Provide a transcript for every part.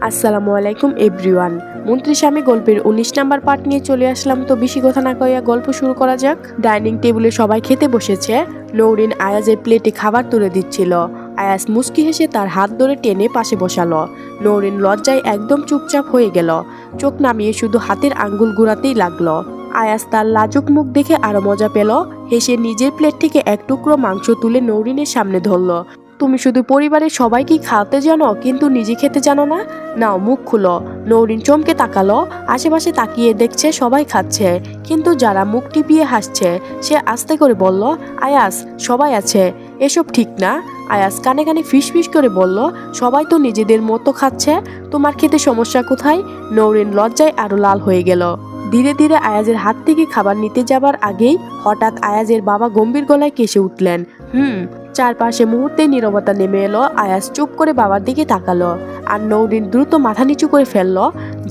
আসসালামু আলাইকুম, এভরিওয়ান। মন্ত্রী স্বামী, গল্পের উনিশ নাম্বার পার্ট নিয়ে চলে আসলাম। তো বেশি কথা না কইয়া গল্প শুরু করা যাক। ডাইনিং টেবিলে সবাই খেতে বসেছে। নৌরিন আয়াজের প্লেটে খাবার তুলে দিচ্ছিল। আয়াজ মুস্কি হেসে তার হাত ধরে টেনে পাশে বসালো। নৌরিন লজ্জায় একদম চুপচাপ হয়ে গেল। চোখ নামিয়ে শুধু হাতের আঙ্গুল গুড়াতেই লাগল। আয়াস তার লাজুক মুখ দেখে আরও মজা পেল। হেসে নিজের প্লেট থেকে এক টুকরো মাংস তুলে নৌরিনের সামনে ধরলো। তুমি শুধু পরিবারের সবাইকেই খাওয়াতে জানো, কিন্তু নিজে খেতে জানো না? নাও, মুখ খুলো। নৌরিন চমকে তাকালো। আশেপাশে তাকিয়ে দেখছে সবাই খাচ্ছে। কিন্তু যারা মুখ টিপিয়ে হাসছে, সে আস্তে করে বলল, আয়াস, সবাই আছে। এসব ঠিক না? আয়াস কানে কানে ফিস ফিস করে বলল, সবাই তো নিজেদের মতো খাচ্ছে। তোমার খেতে সমস্যা কোথায়? নৌরিন লজ্জায় আরও লাল হয়ে গেল। ধীরে ধীরে আয়াজের হাত থেকে খাবার নিতে যাবার আগেই হঠাৎ আয়াজের বাবা গম্ভীর গলায় কেসে উঠলেন। হুম চারপাশে মুহূর্তে নীরবতা নেমে এলো, আয়াস চুপ করে বাবার দিকে তাকালো আর নৌরিন দ্রুত মাথা নিচু করে ফেলল,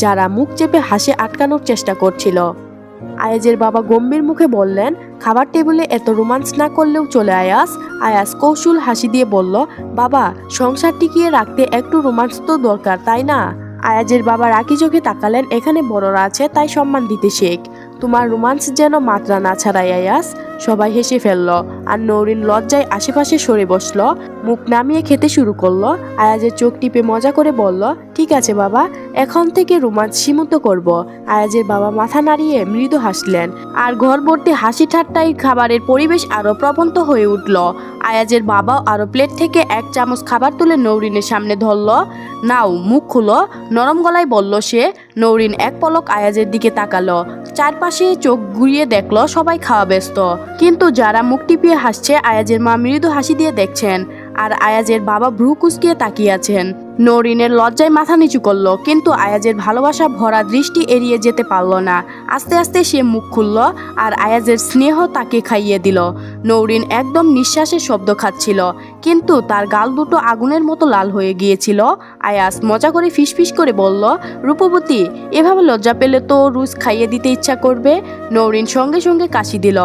যারা মুখ চেপে হাসি আটকানোর চেষ্টা করছিল। আয়াজের বাবা গম্ভীর মুখে বললেন, খাবার টেবিলে এত রোমান্স না করলেও চলে আয়াস। আয়াস কৌশল হাসি দিয়ে বলল, বাবা, সংসার টিকিয়ে রাখতে একটু রোমান্স তো দরকার, তাই না? আয়াজের বাবা রাকি চোখে তাকালেন, এখানে বড়রা আছে, তাই সম্মান দিতে শেখ। তোমার রোমান্স যেন মাত্রা না ছাড়াই আয়াস। সবাই হেসে ফেলল, আর নৌরিন লজ্জায় আশেপাশে সরে বসল, মুখ নামিয়ে খেতে শুরু করল। আয়াজের চোখ টিপে মজা করে বলল, ঠিক আছে বাবা, এখন থেকে রোমাঞ্চ সীমিত করব। আয়াজের বাবা মাথা নাড়িয়ে মৃদু হাসলেন, আর ঘর ভর্তি হাসি ঠাট্টাই খাবারের পরিবেশ আরও প্রবন্ত হয়ে উঠল। আয়াজের বাবাও আরও প্লেট থেকে এক চামচ খাবার তুলে নৌরিনের সামনে ধরল। নাও, মুখ খুলো। নরম গলায় বলল সে। নৌরিন এক পলক আয়াজের দিকে তাকালো, চারপাশে চোখ ঘুরিয়ে দেখল, সবাই খাওয়া ব্যস্ত। কিন্তু যারা মুখ টিপিয়ে হাসছে, আয়াজের মা মৃদু হাসি দিয়ে দেখছেন, আর আয়াজের বাবা ভ্রু কুচকিয়ে তাকিয়ে আছেন। নরিনের লজ্জায় মাথা নিচু করল, কিন্তু আয়াজের ভালোবাসা ভরা দৃষ্টি এড়িয়ে যেতে পারল না। আস্তে আস্তে সে মুখ খুলল আর আয়াজের স্নেহ তাকে খাইয়ে দিল। নৌরিন একদম নিঃশ্বাসের শব্দ খাচ্ছিল, কিন্তু তার গাল দুটো আগুনের মতো লাল হয়ে গিয়েছিল। আয়াস মজা করে ফিসফিস করে বলল, রূপবতী, এভাবে লজ্জা পেলে তো রুজ খাইয়ে দিতে ইচ্ছা করবে? নৌরিন সঙ্গে সঙ্গে কাশি দিল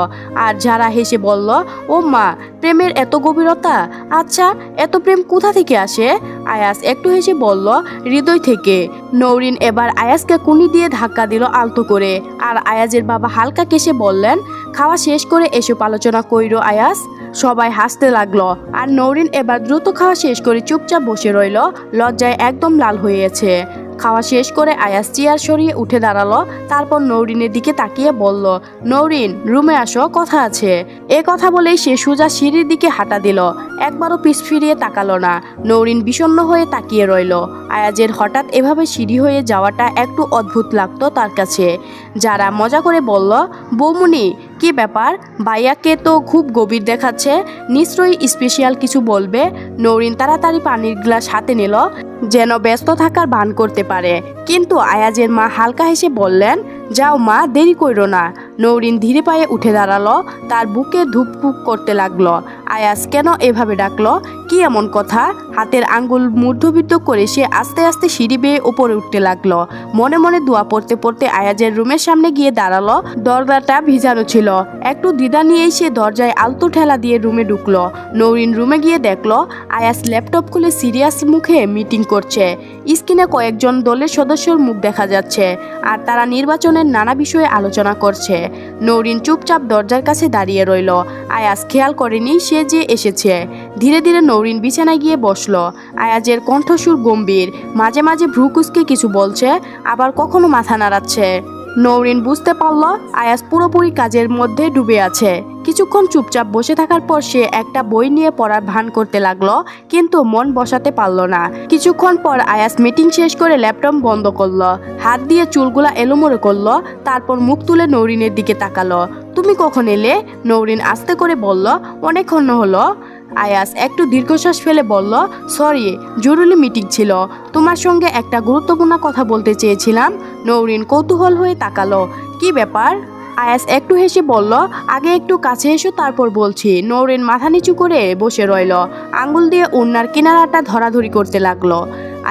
আর যারা হেসে বলল ও মা প্রেমের এত গভীরতা? আচ্ছা এত প্রেম কোথা থেকে আসে? আয়াস একটু হেসে বলল, হৃদয় থেকে। নৌরিন এবার আয়াসকে কুনি দিয়ে ধাক্কা দিল আলতো করে। আর আয়াজের বাবা হালকা কেসে বললেন, খাওয়া শেষ করে এসব আলোচনা কইরো আয়াস সবাই হাসতে লাগল। আর নৌরিন এবার দ্রুত খাওয়া শেষ করে চুপচাপ বসে রইল, লজ্জায় একদম লাল হয়েছে খাওয়া শেষ করে আয়াস চেয়ার সরিয়ে উঠে দাঁড়াল, তারপর নৌরিনের দিকে তাকিয়ে বলল, নৌরিন, রুমে আসো, কথা আছে। এ কথা বলেই সে সোজা সিঁড়ির দিকে হাঁটা দিল। একবারও পিছ ফিরিয়ে তাকালো না। নৌরিন বিষণ্ণ হয়ে তাকিয়ে রইল। আয়াজের হঠাৎ এভাবে সিঁড়ি হয়ে যাওয়াটা একটু অদ্ভুত লাগতো তার কাছে। যারা মজা করে বলল, বৌমুনি, কি ব্যাপার? বাইয়াকে তো খুব গভীর দেখাচ্ছে। নিশ্চয়ই স্পেশাল কিছু বলবে? নৌরিন তাড়াতাড়ি পানির গ্লাস হাতে নিল। যেন ব্যস্ত থাকার বান করতে পারে। কিন্তু আয়াজের মা হালকা হেসে বললেন, যাও মা, দেরি করো না। নৌরিন ধীরে পায়ে উঠে দাঁড়াল, তার বুকে ধুপপুক করতে লাগল। আয়াজ কেন এভাবে ডাকলো? কি এমন কথা? হাতের আঙ্গুল মূর্ধবিত্ত করে সে আস্তে আস্তে সিঁড়ি বেয়ে উপরে উঠতে লাগল। মনে মনে দোয়া পড়তে পড়তে আয়াজের রুমের সামনে গিয়ে দাঁড়াল। দরজাটা ভিজানো ছিল। একটু দ্বিধা নিয়েই সে দরজায় আলতো ঠেলা দিয়ে রুমে ঢুকলো। নৌরিন রুমে গিয়ে দেখল, আয়াস ল্যাপটপ খুলে সিরিয়াস মুখে মিটিং করছে। স্ক্রিনে কয়েকজন দলের সদস্যর মুখ দেখা যাচ্ছে আর তারা নির্বাচনের নানা বিষয়ে আলোচনা করছে। নৌরিন চুপচাপ দরজার কাছে দাঁড়িয়ে রইল। আয়াস খেয়াল করেনি সে যে এসেছে, ধীরে ধীরে নৌরিন বিছানায় গিয়ে বসল। আয়াজের কণ্ঠসুর গম্ভীর, মাঝে মাঝে ভ্রুকুসকে কিছু বলছে, আবার কখনো মাথা নাড়াচ্ছে। নৌরিন বুঝতে পারল আয়াস পুরোপুরি কাজের মধ্যে ডুবে আছে। কিছুক্ষণ চুপচাপ বসে থাকার পর সে একটা বই নিয়ে পড়ার ভান করতে লাগল, কিন্তু মন বসাতে পারল না। কিছুক্ষণ পর আয়াস মিটিং শেষ করে ল্যাপটপ বন্ধ করল, হাত দিয়ে চুলগুলা এলোমোড়ো করল, তারপর মুখ তুলে নৌরিনের দিকে তাকালো। তুমি কখন এলে? নৌরিন আস্তে করে বলল, অনেকক্ষণ হলো। আয়াস একটু দীর্ঘশ্বাস ফেলে বলল, সরি, জরুরি মিটিং ছিল। তোমার সঙ্গে একটা গুরুত্বপূর্ণ কথা বলতে চেয়েছিলাম। নৌরিন কৌতূহল হয়ে তাকালো, কি ব্যাপার? আয়াস একটু হেসে বলল, আগে একটু কাছে এসো, তারপর বলছি। নৌরিন মাথা নিচু করে বসে রইল আঙ্গুল দিয়ে উন্নার কিনারাটা ধরাধরি করতে লাগল।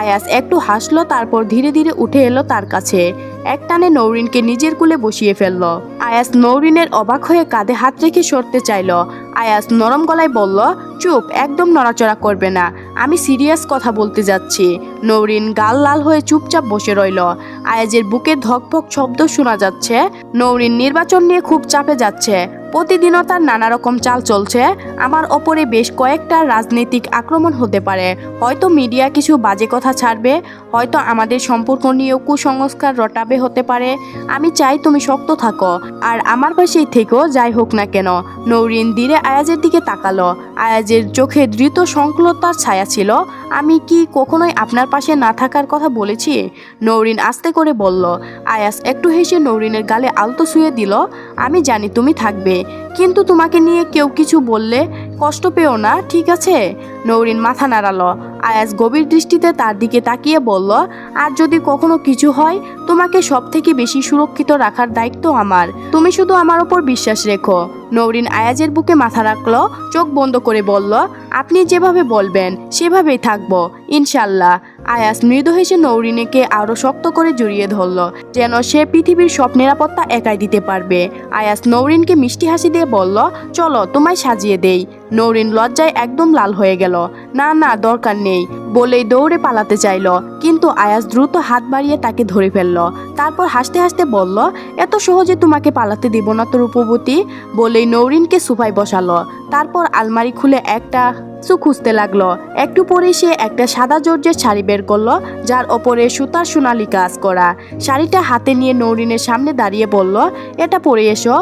আয়াস একটু হাসলো, তারপর ধীরে ধীরে উঠে এলো তার কাছে। এক টানে নৌরিনকে নিজের কুলে বসিয়ে ফেলল। আয়াস নৌরিনের অবাক হয়ে কাঁধে হাত রেখে সরতে চাইল। আয়াস নরম গলায় বলল, চুপ, একদম নড়াচড়া করবে না। আমি সিরিয়াস কথা বলতে যাচ্ছি। নৌরিন গাল লাল হয়ে চুপচাপ বসে রইল। আয়াজের বুকে ধকভক শব্দ শোনা যাচ্ছে। নৌরিন নির্বাচন নিয়ে খুব চাপে যাচ্ছে। প্রতিদিনও তার নানা রকম চাল চলছে। আমার ওপরে বেশ কয়েকটা রাজনৈতিক আক্রমণ হতে পারে। হয়তো মিডিয়া কিছু বাজে কথা ছাড়বে। হয়তো আমাদের সম্পর্ক নিয়েও কুসংস্কার রটাবে হতে পারে। আমি চাই তুমি শক্ত থাকো। আর আমার পাশেই থেকো, যাই হোক না কেন। নৌরিন ধীরে আয়াজের দিকে তাকালো। আয়াজের চোখে দ্রুত সংকুলতার ছায়া ছিল। আমি কি কখনোই আপনার পাশে না থাকার কথা বলেছি? নৌরিন আস্তে করে বলল। আয়াস একটু হেসে নৌরিনের গালে আলতো শুয়ে দিল। আমি জানি তুমি থাকবে। কিন্তু তোমাকে নিয়ে কেউ কিছু বললে কষ্ট পেও না, ঠিক আছে? নৌরিন মাথা নাড়ালো। আয়াস গভীর দৃষ্টিতে তার দিকে তাকিয়ে বলল, আর যদি কখনো কিছু হয়, তোমাকে সব থেকে বেশি সুরক্ষিত রাখার দায়িত্ব আমার। তুমি শুধু আমার ওপর বিশ্বাস রেখো। নৌরিন আয়াজের বুকে মাথা রাখল, চোখ বন্ধ করে বলল, আপনি যেভাবে বলবেন, সেভাবেই থাকব, ইনশাল্লাহ। আয়াস মৃদু হেসে নৌরিনীকে আরও শক্ত করে জড়িয়ে ধরল, যেন সে পৃথিবীর সব নিরাপত্তা একাই দিতে পারবে। আয়াস নৌরিনকে মিষ্টি হাসি দিয়ে বলল, চলো, তোমায় সাজিয়ে দেই। নৌরিন লজ্জায় একদম লাল হয়ে গেল। না না, দরকার নেই। বলেই দৌড়ে পালাতে চাইল, কিন্তু আয়াস দ্রুত হাত বাড়িয়ে তাকে ধরে ফেলল। তারপর হাসতে হাসতে বলল, এত সহজে তোমাকে পালাতে দিব না তো রূপবতী? বলেই নৌরিনকে সুফায় বসালো। তারপর আলমারি খুলে একটা কিছু খুঁজতে লাগল। একটু পরে সে একটা সাদা জর্জের শাড়ি বের করল, যার ওপরে সুতার সোনালি কাজ করা। শাড়িটা হাতে নিয়ে নৌরিনের সামনে দাঁড়িয়ে বলল, এটা পরে এসো।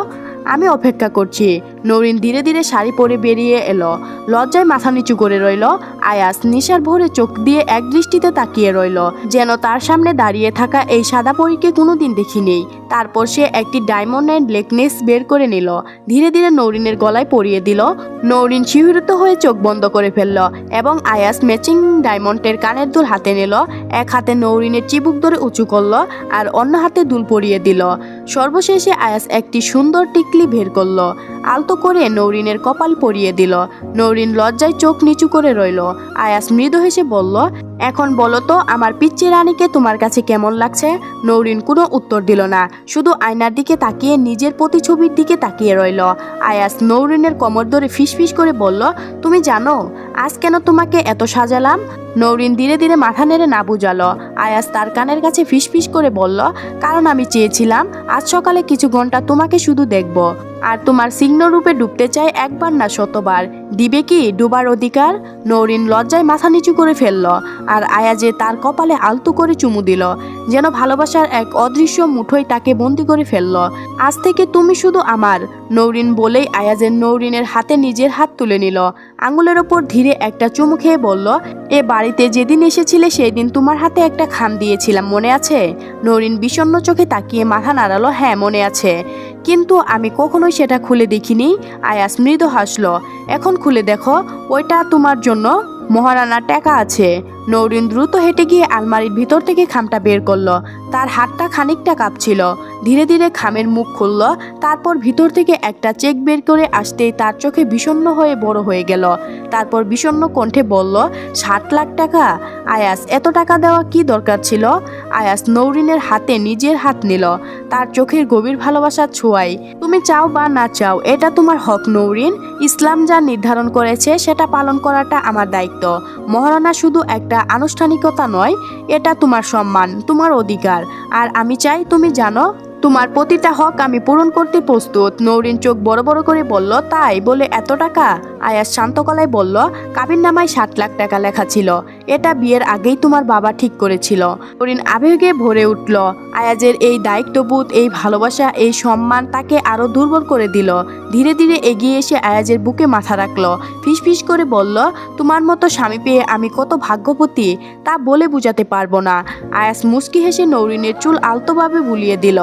আমি অপেক্ষা করছি। নরিন ধীরে ধীরে শাড়ি পরে বেরিয়ে এলো। লজ্জায় মাথা নিচু করে রইল। আয়াস নিশার ভরে চোখ দিয়ে এক দৃষ্টিতে তাকিয়ে রইল। যেন তার সামনে দাঁড়িয়ে থাকা এই সাদা পরীকে কোনোদিন দেখিনি। তারপর সে একটি ডায়মন্ড নেকলেস বের করে নিল। ধীরে ধীরে নৌরিনের গলায় পরিয়ে দিল। নৌরিন শিহরিত হয়ে চোখ বন্ধ করে ফেলল এবং আয়াস ম্যাচিং ডায়মন্ডের কানের দুল হাতে নিল। এক হাতে নৌরিনের চিবুক ধরে উঁচু করল আর অন্য হাতে দুল পরিয়ে দিল। সর্বশেষে আয়াস একটি সুন্দর টিকলি বের করল। আলতো করে নৌরিনের কপাল পরিয়ে দিল। নৌরিন লজ্জায় চোখ নিচু করে রইল। আয়াস মৃদু হেসে বলল এখন বলো তো, আমার পিচ্চি রানীকে তোমার কাছে কেমন লাগছে? নৌরিন কোনো উত্তর দিল না। শুধু আয়নার দিকে তাকিয়ে নিজের প্রতিছবির দিকে তাকিয়ে রইল। আয়াস নৌরিনের কোমর ধরে ফিসফিস করে বলল, তুমি জানো, আজ কেন তোমাকে এত সাজালাম? নৌরিন ধীরে ধীরে মাথা নেড়ে না বুঝালো। আয়াস তার কানের কাছে ফিসফিস করে বলল, কারণ আমি চেয়েছিলাম, আজ সকালে কিছু ঘণ্টা তোমাকে শুধু দেখব। আর তোমার সিংহ রূপে ডুবতে চায় একবার না শতবার। দিবে কি ডুবার অধিকার? নৌরিন লজ্জায় মাথা নিচু করে ফেলল আর আয়াজে তার কপালে আলতু করে চুমু দিল। যেন ভালোবাসার এক অদৃশ্য মুঠোয় তাকে বন্দি করে ফেলল। আজ থেকে তুমি শুধু আমার, নৌরিন বলেই আয়াজের নৌরিনের হাতে নিজের হাত তুলে নিল। আঙুলের ওপর ধীরে একটা চুমু খেয়ে বলল, এ বাড়িতে যেদিন এসেছিলে সেই দিন তোমার হাতে একটা খাম দিয়েছিলাম, মনে আছে? নৌরিন বিষণ্ণ চোখে তাকিয়ে মাথা নাড়ালো হ্যাঁ মনে আছে। কিন্তু আমি কখনোই সেটা খুলে দেখিনি। আয়াস মৃদু হাসলো, এখন খুলে দেখো, ওইটা তোমার জন্য। মহারানার টাকা আছে। নৌরিন দ্রুত হেঁটে গিয়ে আলমারির ভিতর থেকে খামটা বের করল। তার হাতটা খানিকটা কাঁপছিল। ধীরে ধীরে খামের মুখ খুলল, তারপর ভিতর থেকে একটা চেক বের করে আসতেই তার চোখে বিষণ্ণ হয়ে বড় হয়ে গেল। তারপর বিষণ্ণ কণ্ঠে বলল ষাট লাখ টাকা? আয়াস, এত টাকা দেওয়া কি দরকার ছিল? আয়াস নৌরিনের হাতে নিজের হাত নিল, তার চোখের গভীর ভালোবাসা ছোঁয়াই। তুমি চাও বা না চাও, এটা তোমার হক নৌরিন। ইসলাম যা নির্ধারণ করেছে, সেটা পালন করাটা আমার দায়িত্ব। মহারানা শুধু একটা আনুষ্ঠানিকতা নয়, এটা তোমার সম্মান, তোমার অধিকার। আর আমি চাই তুমি জানো তোমার প্রতিটা হক আমি পূরণ করতে প্রস্তুত। নৌরিন চোখ বড় বড় করে বলল, তাই? বলে, এত টাকা? আয়াস শান্ত গলায় বলল, কাবির নামায় ষাট লাখ টাকা লেখা ছিল। এটা বিয়ের আগেই তোমার বাবা ঠিক করেছিল। নৌরিন আবেগে ভরে উঠল আয়াজের এই দায়িত্ববোধ, এই ভালোবাসা, এই সম্মান তাকে আরও দুর্বল করে দিল। ধীরে ধীরে এগিয়ে এসে আয়াজের বুকে মাথা রাখল। ফিসফিস করে বলল, তোমার মতো স্বামী পেয়ে আমি কত ভাগ্যবতী, তা বলে বুঝাতে পারব না। আয়াস মুস্কি হেসে নৌরিনের চুল আলতোভাবে বুলিয়ে দিল,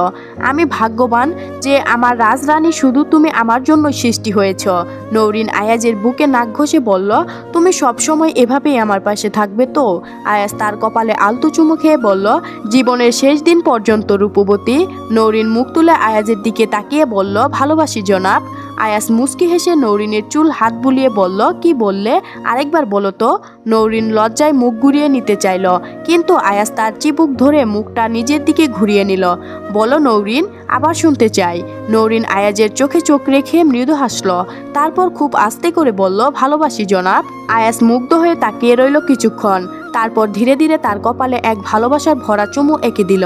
আমি ভাগ্যবান যে আমার রাজরানী শুধু তুমি আমার জন্য সৃষ্টি হয়েছ। নৌরিন আয়াজের বুকে নাক ঘষে বলল, তুমি সবসময় এভাবেই আমার পাশে থাকবে তো? আয়াস তার কপালে আলতু চুমু খেয়ে বলল, জীবনের শেষ দিন পর্যন্ত রূপবতী নৌরিন মুখ তুলে আয়াজের দিকে তাকিয়ে বলল, ভালোবাসি জনাব। আয়াস মুস্কি হেসে নৌরিনের চুল হাত বুলিয়ে বলল, কি বললে? আরেকবার বলো তো। নৌরিন লজ্জায় মুখ ঘুরিয়ে নিতে চাইল, কিন্তু আয়াস তার চিবুক ধরে মুখটা নিজের দিকে ঘুরিয়ে নিল। বলো নৌরিন, আবার শুনতে চাই। নৌরিন আয়াজের চোখে চোখ রেখে মৃদু হাসল, তারপর খুব আস্তে করে বলল, ভালোবাসি জনাব। আয়াস মুগ্ধ হয়ে তাকিয়ে রইল কিছুক্ষণ। তারপর ধীরে ধীরে তার কপালে এক ভালোবাসার ভরা চুমু এঁকে দিল।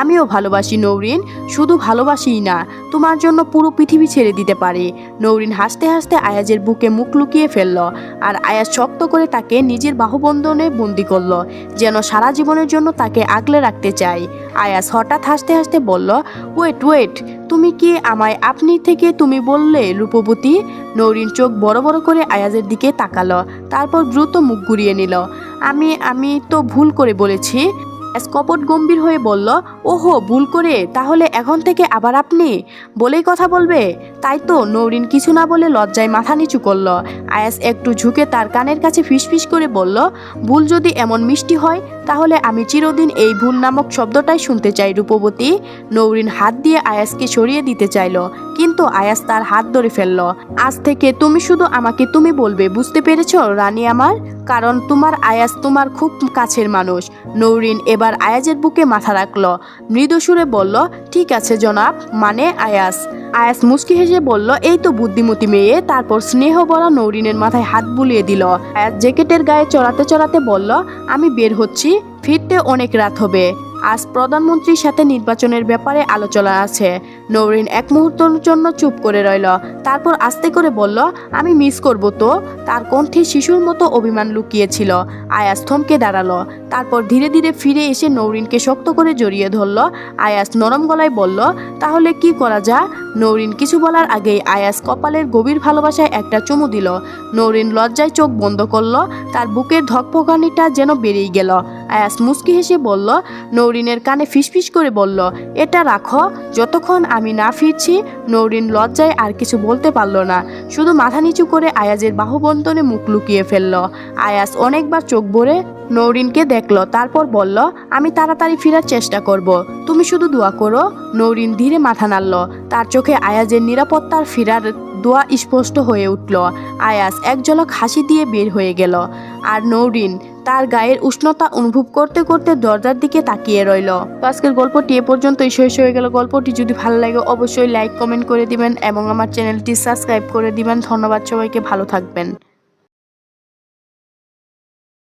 আমিও ভালোবাসি নৌরিন, শুধু ভালোবাসিই না, তোমার জন্য পুরো পৃথিবী ছেড়ে দিতে পারি। নৌরিন হাসতে হাসতে আয়াজের বুকে মুখ লুকিয়ে ফেলল আর আয়াজ শক্ত করে তাকে নিজের বাহুবন্ধনে বন্দি করল, যেন সারা জীবনের জন্য তাকে আগলে রাখতে চাই আয়াস হঠাৎ হাসতে হাসতে বলল, ওয়েট ওয়েট, তুমি কি আমায় আপনি থেকে তুমি বললে, রূপবতী? নৌরিন চোখ বড় বড় করে আয়াজের দিকে তাকালো, তারপর দ্রুত মুখ ঘুরিয়ে নিল। আমি আমি তো ভুল করে বলেছি। আয়াস কপট গম্ভীর হয়ে বলল, ওহো, ভুল করে, তাহলে এখন থেকে আবার আপনি? বলেই কথা বলবে। তাই তো নৌরিন কিছু না বলে লজ্জায় মাথা নিচু করল। আয়াস একটু ঝুঁকে তার কানের কাছে ফিসফিস করে বলল, ভুল যদি এমন মিষ্টি হয়, তাহলে আমি চিরদিন এই ভুল নামক শব্দটাই শুনতে চাই, রূপবতী। নৌরিন হাত দিয়ে আয়াসকে সরিয়ে দিতে চাইল, কিন্তু আয়াস তার হাত ধরে ফেলল, আজ থেকে তুমি শুধু আমাকে তুমি বলবে, বুঝতে পেরেছ, রানী আমার? কারণ তোমার আয়াজ তোমার খুব কাছের মানুষ। নৌরিন এবার আয়াজের বুকে মাথা রাখল। মৃদু সুরে বলল, ঠিক আছে জনাব মানে আয়াস আয়াস মুচকি হেসে বলল, এই তো বুদ্ধিমতী মেয়ে। তারপর স্নেহ বলা নৌরিনের মাথায় হাত বুলিয়ে দিল। আয়াস জ্যাকেটের গায়ে চড়াতে চড়াতে বলল, আমি বের হচ্ছি। ফিরতে অনেক রাত হবে। আজ প্রধানমন্ত্রীর সাথে নির্বাচনের ব্যাপারে আলোচনা আছে। নৌরিন এক মুহূর্তের জন্য চুপ করে রইল। তারপর আস্তে করে বলল, আমি মিস করব তো? তার কণ্ঠে শিশুর মতো অভিমান লুকিয়েছিল। আয়াস থমকে দাঁড়াল। তারপর ধীরে ধীরে ফিরে এসে নৌরিনকে শক্ত করে জড়িয়ে ধরল। আয়াস নরম গলায় বলল, তাহলে কি করা যা? নৌরিন কিছু বলার আগেই আয়াস কপালের গভীর ভালোবাসায় একটা চুমু দিল। নৌরিন লজ্জায় চোখ বন্ধ করল। তার বুকের ধকপকানিটা যেন বেরিয়ে গেল। আয়াস মুস্কি হেসে বলল, নৌরিনের কানে ফিসফিস করে বলল, এটা রাখো, যতক্ষণ আমি না ফিরছি, নৌরিন লজ্জায় আর কিছু বলতে পারল না। শুধু মাথা নিচু করে আয়াজের বাহুবন্ধনে মুখ লুকিয়ে ফেলল। আয়াস অনেকবার চোখ ভরে নৌরিনকে দেখল, তারপর বলল, আমি তাড়াতাড়ি ফেরার চেষ্টা করব। তুমি শুধু দোয়া করো। নৌরিন ধীরে মাথা নাড়ল। তার চোখে আয়াজের নিরাপত্তার ফেরার দোয়া স্পষ্ট হয়ে উঠল। আয়াস এক ঝলক হাসি দিয়ে বের হয়ে গেল। আর নৌরিন তার গায়ের উষ্ণতা অনুভব করতে করতে দরজার দিকে তাকিয়ে রইল। তো আজকের গল্পটি এ পর্যন্তই শেষ হয়ে গেল। গল্পটি যদি ভালো লাগে অবশ্যই লাইক, কমেন্ট করে দিবেন এবং আমার চ্যানেলটি সাবস্ক্রাইব করে দিবেন। ধন্যবাদ সবাইকে, ভালো থাকবেন।